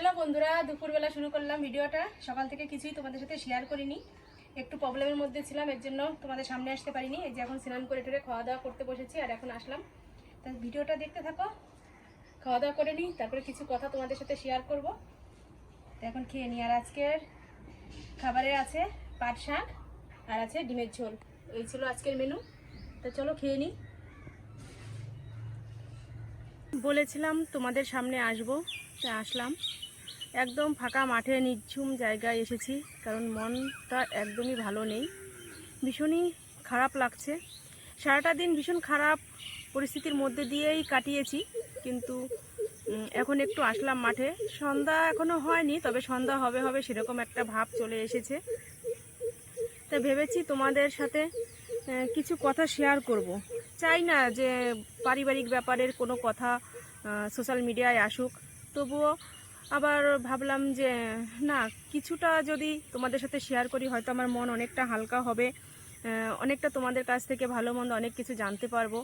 Hello বন্ধুরা, দুপুরবেলা শুরু করলাম ভিডিওটা। সকাল থেকে কিছুই তোমাদের সাথে শেয়ার করিনি। একটু প্রবলেমের মধ্যে ছিলাম, এর জন্য তোমাদের সামনে আসতে পারিনি। এই যে এখন স্নান করে টেরে খাওয়া দাওয়া করতে বসেছি আর এখন আসলাম। তা ভিডিওটা দেখতে থাকো, খাওয়া দাওয়া করে নিই, তারপরে কিছু কথা তোমাদের সাথে শেয়ার করব। তো এখন খেয়ে নিই, আর আজকের খাবারে আছে পাট শাক আর আছে ডিমের ঝোল। এই ছিল আজকের মেনু তো চলো খেয়ে নিই। বলেছিলাম তোমাদের সামনে আসব, তা আসলাম। একদম ফাঁকা মাঠে, নিঝুম জায়গায় এসেছি, কারণ মনটা একদমই ভালো নেই। ভীষণই খারাপ লাগছে। সারাটা দিন ভীষণ খারাপ পরিস্থিতির মধ্যে দিয়েই কাটিয়েছি, কিন্তু এখন একটু আসলাম মাঠে। সন্ধ্যা এখনও হয়নি, তবে সন্ধ্যা হবে হবে সেরকম একটা ভাব চলে এসেছে। তা ভেবেছি তোমাদের সাথে কিছু কথা শেয়ার করব। চাই না যে পারিবারিক ব্যাপারের কোনো কথা সোশ্যাল মিডিয়ায় আসুক। তবুও আবার ভাবলাম যে, না, কিছুটা যদি তোমাদের সাথে শেয়ার করি, হয়তো আমার মন অনেকটা হালকা হবে। অনেকটা তোমাদের কাছ থেকে ভালো মন্দ অনেক কিছু জানতে পারব।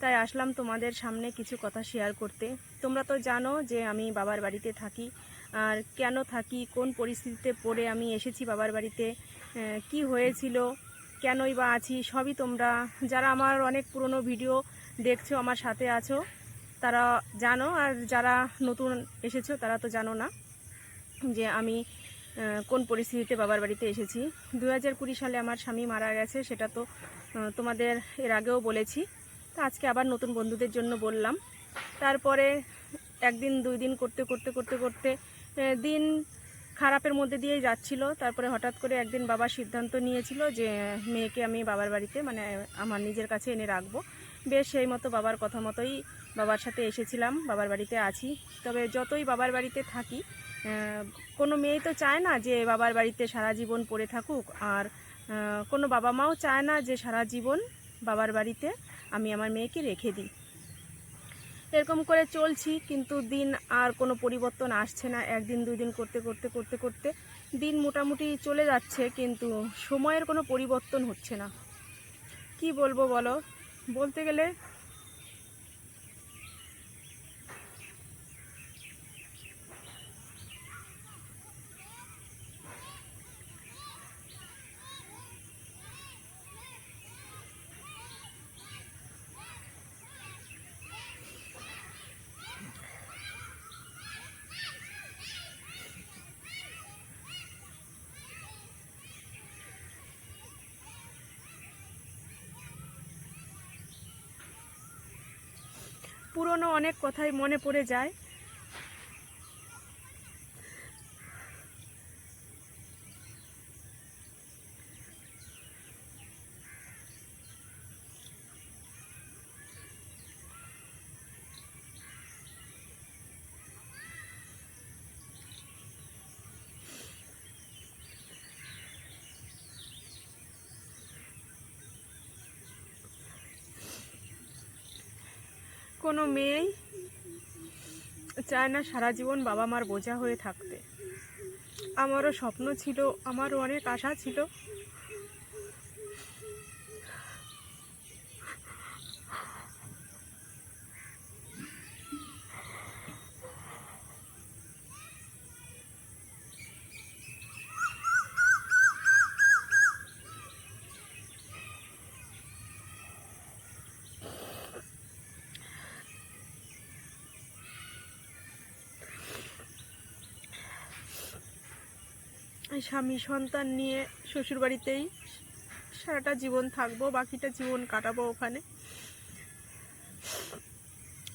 তাই আসলাম তোমাদের সামনে কিছু কথা শেয়ার করতে। তোমরা তো জানো যে আমি বাবার বাড়িতে থাকি। আর কেন থাকি, কোন পরিস্থিতিতে পড়ে আমি এসেছি বাবার বাড়িতে কি হয়েছিল, কেনই বা আছি, সবই তোমরা, যারা আমার অনেক পুরনো ভিডিও দেখছ, আমার সাথে আছো তারা জানো, আর যারা নতুন এসেছ তারা তো জানো না যে আমি কোন পরিস্থিতিতে বাবার বাড়িতে এসেছি। দু হাজার কুড়ি সালে আমার স্বামী মারা গেছে, সেটা তো তোমাদের এর আগেও বলেছি। তা আজকে আবার নতুন বন্ধুদের জন্য বললাম। তারপরে একদিন, দুই দিন করতে করতে করতে করতে দিন খারাপের মধ্যে দিয়েই যাচ্ছিল। তারপরে হঠাৎ করে একদিন বাবা সিদ্ধান্ত নিয়েছিল যে, মেয়েকে আমি বাবার বাড়িতে মানে আমার নিজের কাছে এনে রাখব। বেশ সেই মতো বাবার কথা মতোই বাবার সাথে এসেছিলাম, বাবার বাড়িতে আছি। তবে যতই বাবার বাড়িতে থাকি কোনো মেয়ে তো চায় না যে বাবার বাড়িতে সারা জীবন পড়ে থাকুক, আর কোনো বাবা মাও চায় না যে সারা জীবন বাবার বাড়িতে আমি আমার মেয়েকে রেখে দিই। এরকম করে চলছি, কিন্তু দিন আর কোনো পরিবর্তন আসছে না। একদিন, দুই দিন করতে করতে করতে করতে দিন মোটামুটি চলে যাচ্ছে, কিন্তু সময়ের কোনো পরিবর্তন হচ্ছে না। কি বলব বলো? বলতে গেলে পুরনো অনেক কথাই মনে পড়ে যায়। কোনো মেয়েই চায় না সারা জীবন বাবা মার বোঝা হয়ে থাকতে। আমারও স্বপ্ন ছিল, আমারও অনেক আশা ছিল। স্বামী সন্তান নিয়ে শ্বশুরবাড়িতেই সারাটা জীবন থাকব, বাকিটা জীবন কাটাবো ওখানে।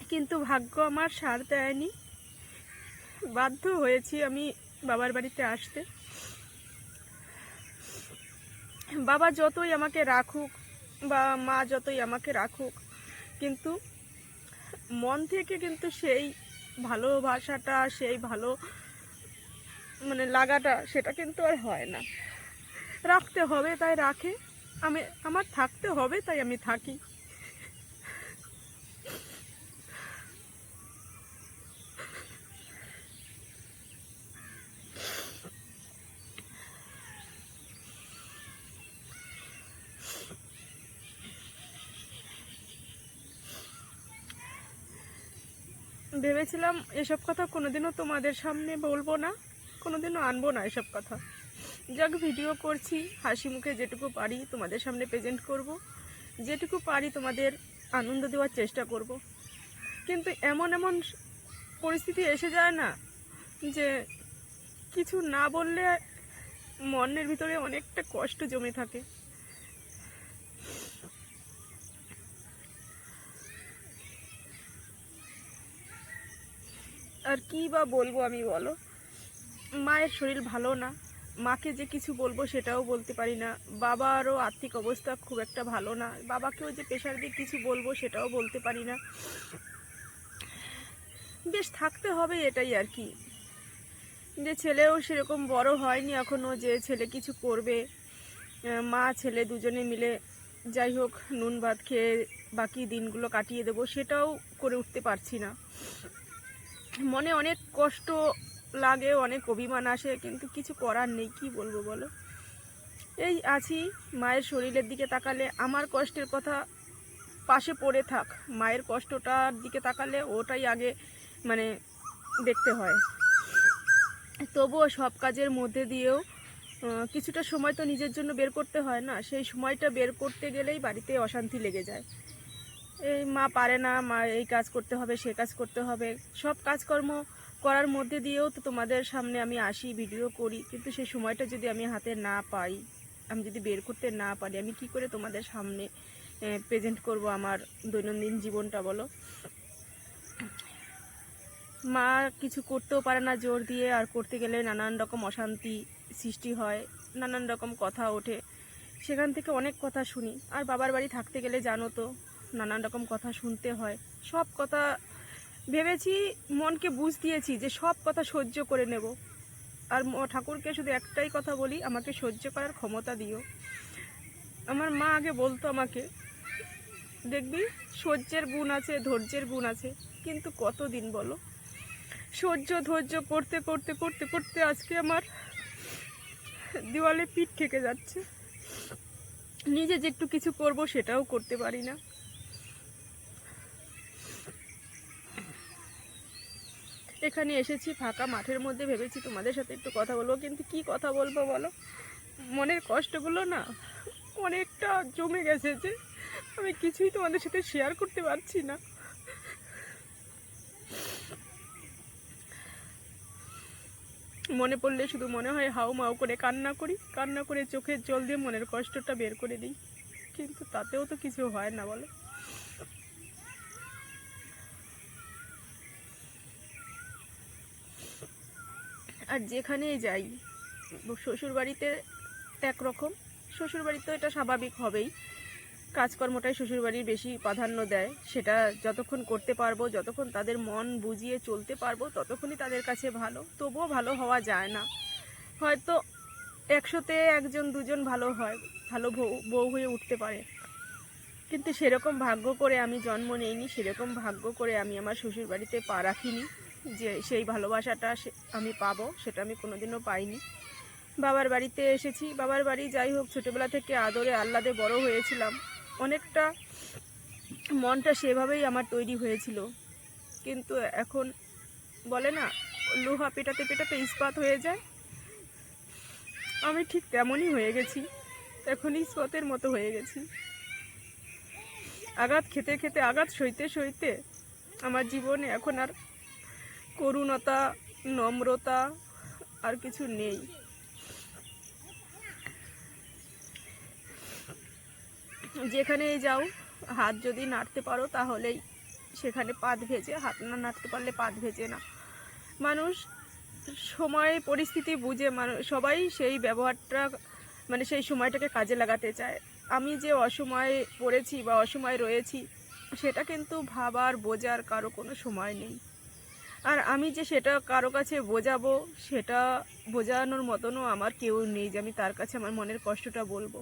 কিন্তু ভাগ্য আমার সার দেয়নি। বাধ্য হয়েছি আমি বাবার বাড়িতে আসতে। বাবা যতই আমাকে রাখুক বা মা যতই আমাকে রাখুক, কিন্তু মন থেকে কিন্তু সেই ভালোবাসাটা সেই ভালো মানে লাগাটা, সেটা কিন্তু আর হয় না। রাখতে হবে তাই রাখে। আমি, আমার থাকতে হবে তাই আমি থাকি। ভেবেছিলাম এসব কথা কোনোদিনও তোমাদের সামনে বলব না। কোনোদিনও আনব না এসব কথা। যাক ভিডিও করছি, হাসি মুখে যেটুকু পারি তোমাদের সামনে প্রেজেন্ট করব। যেটুকু পারি তোমাদের আনন্দ দেওয়ার চেষ্টা করব। কিন্তু এমন এমন পরিস্থিতি এসে যায় না যে কিছু না বললে মনের ভিতরে অনেকটা কষ্ট জমে থাকে। আর কি বা বলব আমি বলো? মায়ের শরীর ভালো না, মাকে যে কিছু বলব সেটাও বলতে পারি না, বাবারও আর্থিক অবস্থা খুব একটা ভালো না, বাবাকেও যে প্রেশার দিয়ে কিছু বলব সেটাও বলতে পারি না। বেশ থাকতে হবে এটাই আর কি। যে ছেলেও সেরকম বড় হয়নি এখনও যে ছেলে কিছু করবে। মা, ছেলে দুজনে মিলে যাই হোক, নুন, ভাত খেয়ে বাকি দিনগুলো কাটিয়ে দেবো সেটাও করে উঠতে পারছি না। মনে অনেক কষ্ট লাগে অনেক অভিমান আসে, কিন্তু কিছু করার নেই, কি বলব বলো? এই আছি, মায়ের শরীরের দিকে তাকালে আমার কষ্টের কথা পাশে পড়ে থাক। মায়ের কষ্টটার দিকে তাকালে ওটাই আগে মানে দেখতে হয়। তবুও সব কাজের মধ্যে দিয়েও কিছুটা সময় তো নিজের জন্য বের করতে হয় না, সেই সময়টা বের করতে গেলেই বাড়িতে অশান্তি লেগে যায়। এই মা পারে না, মা এই কাজ করতে হবে, সে কাজ করতে হবে। সব কাজকর্ম করার মধ্যে দিয়েও তো তোমাদের সামনে আমি আসি ভিডিও করি। কিন্তু সেই সময়টা যদি আমি হাতে না পাই, আমি যদি বের করতে না পারি, আমি কি করে তোমাদের সামনে প্রেজেন্ট করব আমার দৈনন্দিন জীবনটা বলো? মা কিছু করতেও পারে না জোর দিয়ে, আর করতে গেলে নানান রকম অশান্তি সৃষ্টি হয়, নানান রকম কথা ওঠে। সেখান থেকে অনেক কথা শুনি। আর বাবার বাড়ি থাকতে গেলে জানো তো, নানান রকম কথা শুনতে হয়। সব কথা ভেবেছি মনকে বুঝ দিয়েছি যে সব কথা সহ্য করে নেব। আর ঠাকুরকে শুধু একটাই কথা বলি, আমাকে সহ্য করার ক্ষমতা দিও। আমার মা আগে বলতো আমাকে, দেখবি, সহ্যের গুণ আছে, ধৈর্যের গুণ আছে, কিন্তু কতদিন বলো? সহ্য, ধৈর্য করতে করতে করতে করতে আজকে আমার দেওয়ালে পিঠ থেকে যাচ্ছে। নিজে যে একটু কিছু করব সেটাও করতে পারি না। এখানে এসেছি, ফাঁকা মাঠের মধ্যে ভেবেছি তোমাদের সাথে একটু কথা বলব, কিন্তু কি কথা বলব বলো? মনের কষ্টগুলো না অনেকটা জমে গেছে যে আমি কিছুই তোমাদের সাথে শেয়ার করতে পারছি না। মনে পড়লে শুধু মনে হয় হাউ মাউ করে কান্না করি, কান্না করে চোখের জল দিয়ে মনের কষ্টটা বের করে দিই, কিন্তু তাতেও তো কিছু হয় না বলো। আর যেখানেই যাই শ্বশুর বাড়িতে একরকম শ্বশুর বাড়িতে এটা স্বাভাবিক হবেই। কাজকর্মটাই শ্বশুরবাড়ির বেশি প্রাধান্য দেয়। সেটা যতক্ষণ করতে পারব, যতক্ষণ তাদের মন বুঝিয়ে চলতে পারব, ততক্ষণই তাদের কাছে ভালো। তবুও ভালো হওয়া যায় না। হয়তো একশোতে একজন, দুজন ভালো হয়, ভালো বউ হয়ে উঠতে পারে। কিন্তু সেরকম ভাগ্য করে আমি জন্ম নেইনি, সেরকম ভাগ্য করে আমি আমার শ্বশুর বাড়িতে পা রাখিনি। যে সেই ভালোবাসাটা আমি পাবো, সেটা আমি কোনোদিনও পাইনি। বাবার বাড়িতে এসেছি। বাবার বাড়ি যাই হোক, ছোটোবেলা থেকে আদরে আহ্লাদে বড় হয়েছিলাম। অনেকটা মনটা সেভাবেই আমার তৈরি হয়েছিল। কিন্তু এখন বলে না, লোহা পেটাতে পেটাতে ইস্পাত হয়ে যায়। আমি ঠিক তেমনই হয়ে গেছি। এখন ইস্পাতের মতো হয়ে গেছি। আঘাত খেতে খেতে, আঘাত সইতে সইতে আমার জীবনে এখন আর করুণতা, নম্রতা আর কিছু নেই। যেখানেই যাও, হাত যদি নাড়তে পারো তাহলেই সেখানে পাত ভেজে, হাত না নাড়তে পারলে পাত ভেজে না। মানুষ সময়, পরিস্থিতি বুঝে মানুষ সবাই সেই ব্যবহারটা মানে সেই সময়টাকে কাজে লাগাতে চায়। আমি যে অসময়ে পড়েছি বা অসময়ে রয়েছি, সেটা কিন্তু ভাবার, বোঝার কারও কোনো সময় নেই। আর আমি যে সেটা কারও কাছে বোঝাবো, সেটা বোঝানোর মতনও আমার কেউ নেই যে আমি তার কাছে আমার মনের কষ্টটা বলব।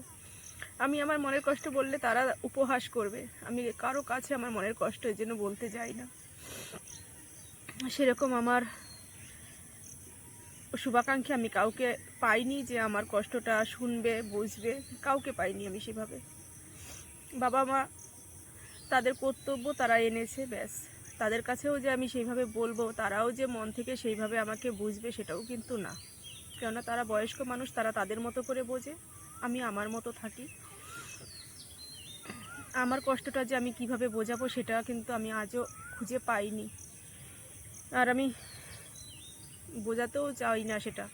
আমি আমার মনের কষ্ট বললে তারা উপহাস করবে। আমি কারও কাছে আমার মনের কষ্ট এর জন্য বলতে যাই না। সেরকম আমার শুভাকাঙ্ক্ষী আমি কাউকে পাইনি যে আমার কষ্টটা শুনবে, বুঝবে। কাউকে পাইনি আমি সেভাবে। বাবা মা তাদের কর্তব্য তারা এনেছে, ব্যাস। তাদের কাছেও যে আমি সেইভাবে বলব, তারাও যে মন থেকে সেইভাবে আমাকে বুঝবে সেটাও কিন্তু না। কেননা তারা বয়স্ক মানুষ, তারা তাদের মতো করে বোঝে। আমি আমার মতো থাকি। আমার কষ্টটা যে আমি কীভাবে বোঝাবো সেটা কিন্তু আমি আজও খুঁজে পাইনি। আর আমি বোঝাতেও চাই না সেটা।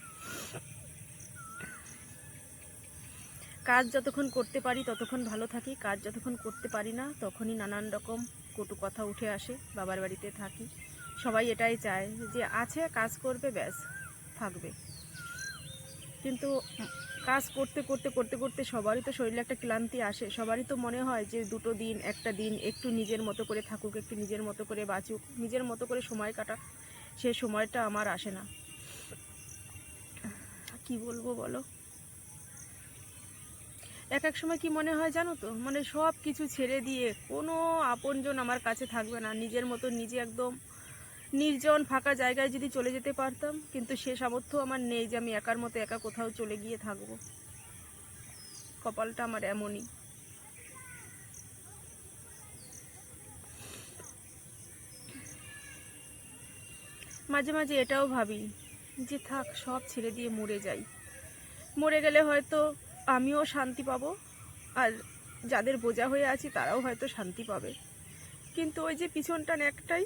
কাজ যতক্ষণ করতে পারি ততক্ষণ ভালো থাকি, কাজ যতক্ষণ করতে পারি না তখনই নানান রকম কটু কথা উঠে আসে, বাবার বাড়িতে থাকি। সবাই এটাই চায় যে আছে, কাজ করবে, ব্যাস, থাকবে। কিন্তু কাজ করতে করতে করতে করতে সবারই তো শরীরে একটা ক্লান্তি আসে। সবারই তো মনে হয় যে দুটো দিন, একটা দিন, একটু নিজের মতো করে থাকুক, একটু নিজের মতো করে বাঁচুক। নিজের মতো করে সময় কাটাক সে সময়টা আমার আসে না। কি বলব বলো? এক এক সময় কি মনে হয় জানো তো? মানে সব কিছু ছেড়ে দিয়ে কোনো আপনজন আমার কাছে থাকবে না। নিজের মতো নিজে একদম নির্জন ফাঁকা জায়গায় যদি চলে যেতে পারতাম, কিন্তু সে সামর্থ্য আমার নেই যে আমি একার মতো একা কোথাও চলে গিয়ে থাকব। কপালটা আমার এমনই। মাঝে মাঝে এটাও ভাবি যে থাক, সব ছেড়ে দিয়ে মরে যাই। মরে গেলে হয়তো আমিও শান্তি পাবো। আর যাদের বোঝা হয়ে আছি, তারাও হয়তো শান্তি পাবে। কিন্তু ওই যে পিছনটা একটাই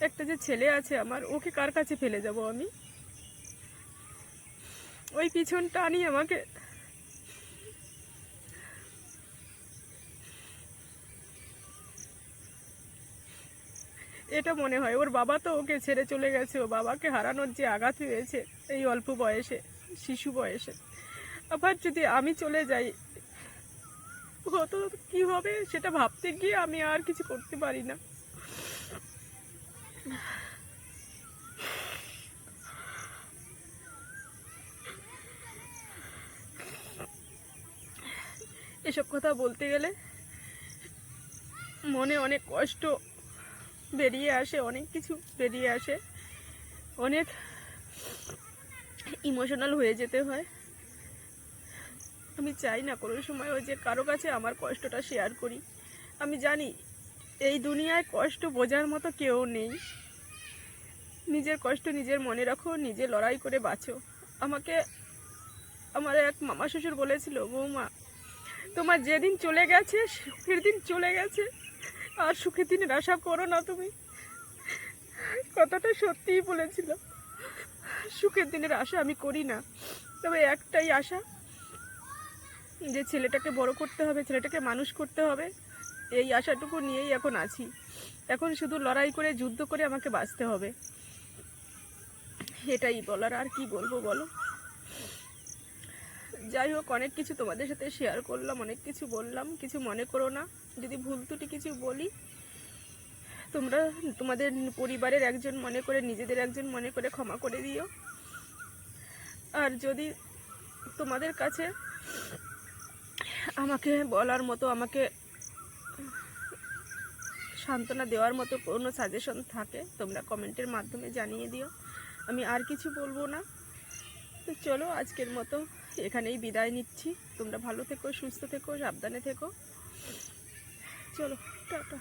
একটা যে ছেলে আছে আমার, ওকে কার কাছে ফেলে যাব আমি? ওই পিছন টানি আমাকে। এটা মনে হয়। ওর বাবা তো ওকে ছেড়ে চলে গেছে। ও বাবাকে হারানোর যে আঘাত হয়েছে এই অল্প বয়সে, শিশু বয়সে। আবার যদি আমি চলে যাই হতো কি হবে সেটা ভাবতে গিয়ে আমি আর কিছু করতে পারি না। এসব কথা বলতে গেলে মনে অনেক কষ্ট। বেরিয়ে আসে, অনেক কিছু বেরিয়ে আসে। অনেক ইমোশনাল হয়ে যেতে হয়। আমি চাই না কোনো সময় ওই যে কারও কাছে আমার কষ্টটা শেয়ার করি। আমি জানি এই দুনিয়ায় কষ্ট বোঝার মতো কেউ নেই। নিজের কষ্ট নিজের মনে রাখো, নিজে লড়াই করে বাঁচো। আমাকে আমার এক মামা শ্বশুর বলেছিল, বৌমা, তোমার যেদিন চলে গেছে সুখের দিন চলে গেছে। আর সুখের দিনের আশা করো না তুমি। কথাটা সত্যিই বলেছিল সুখের দিনের আশা আমি করি না। তবে একটাই আশা, যে ছেলেটাকে বড় করতে হবে, ছেলেটাকে মানুষ করতে হবে, এই আশাটুকু নিয়েই এখন আছি। এখন শুধু লড়াই করে, যুদ্ধ করে আমাকে বাঁচতে হবে। এটাই বলার, আর কি বলব বলো? যাই হোক, অনেক কিছু তোমাদের সাথে শেয়ার করলাম, অনেক কিছু বললাম, কিছু মনে করো না। যদি ভুল ত্রুটি কিছু বলি, তোমরা তোমাদের পরিবারের একজন মনে করে, নিজেদের একজন মনে করে ক্ষমা করে দিও। আর যদি তোমাদের কাছে আমাকে বলার মতো, আমাকে সান্ত্বনা দেওয়ার মতো কোনো সাজেশন থাকে, তোমরা কমেন্টের মাধ্যমে জানিয়ে দিও। আমি আর কিছু বলব না। তো চলো, আজকের মতো এখানেই বিদায় নিচ্ছি। তোমরা ভালো থেকো সুস্থ থেকো সাবধানে থেকো। চলো টাটা।